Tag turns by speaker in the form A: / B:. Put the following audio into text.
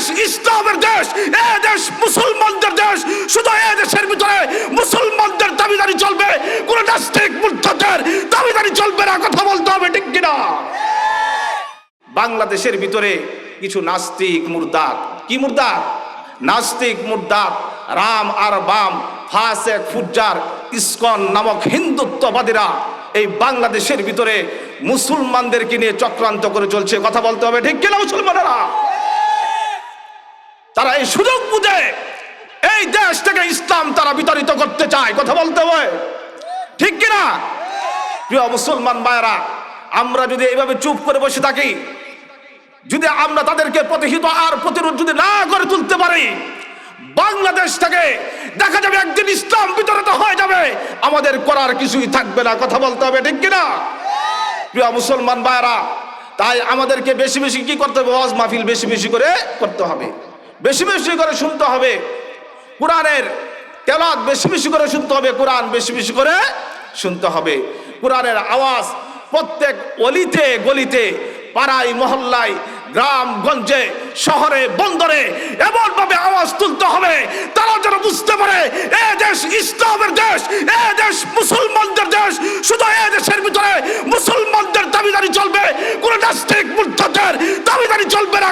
A: দেশ ইসলামের দেশ, এ দেশ মুসলমানদের দেশ, শুধু এ দেশের ভিতরে মুসলমানদের দাবিদারি চলবে, কোন নাস্তিক মুর্তাদের দাবিদারি চলবে না, কথা বলতে হবে, ঠিক কিনা? বাংলাদেশের ভিতরে কিছু নাস্তিক মুর্দাত কি মুর্দাত নাস্তিক মুর্দাত রাম আর বাম, ফাসেক, ফুজ্জার, ইস্কন নামক হিন্দুত্ববাদীরা এই বাংলাদেশের ভিতরে মুসলমানদেরকে নিয়ে চক্রান্ত করে চলছে, কথা বলতে হবে, ঠিক কিনা মুসলমানেরা? তারা এই সুযোগ বুঝে এই দেশ থেকে ইসলাম তারা বিতাড়িত করতে চায়। কথা বলতে হবে। ঠিক কিনা? প্রিয় মুসলমান ভাইয়েরা, আমরা যদি এইভাবে চুপ করে বসে থাকি, যদি আমরা তাদেরকে প্রতিহিত আর প্রতিরোধ যদি না করে তুলতে পারি, বাংলাদেশ থেকে দেখা যাবে একদিন ইসলাম বিতরিত হয়ে যাবে। আমাদের করার কিছুই থাকবে না। কথা বলতে হবে, ঠিক কিনা? প্রিয় মুসলমান ভাইয়েরা, তাই আমাদেরকে বেশি বেশি কি করতে হবে? ওয়াজ মাহফিল বেশি বেশি করে করতে হবে। বেশি বেশি করে শুনতে হবে। কোরআনের তেলাত বেশি বেশি করে শুনতে হবে, কোরআন বেশি বেশি করে শুনতে হবে। কোরআনের আওয়াজ প্রত্যেক অলিতে গলিতে, পাড়ায়, মহল্লায়, গ্রাম, গঞ্জে, শহরে, বন্দরে এমনভাবে আওয়াজ তুলতে হবে তারা যেন বুঝতে পারে, এ দেশ ইসলামের দেশ, এ দেশ মুসলমানদের দেশ, শুধু এ দেশের ভিতরে মুসলমানদের দাবিদারি চলবে, কোন নাস্তিক মুর্তাদের দাবিদারি চলবে না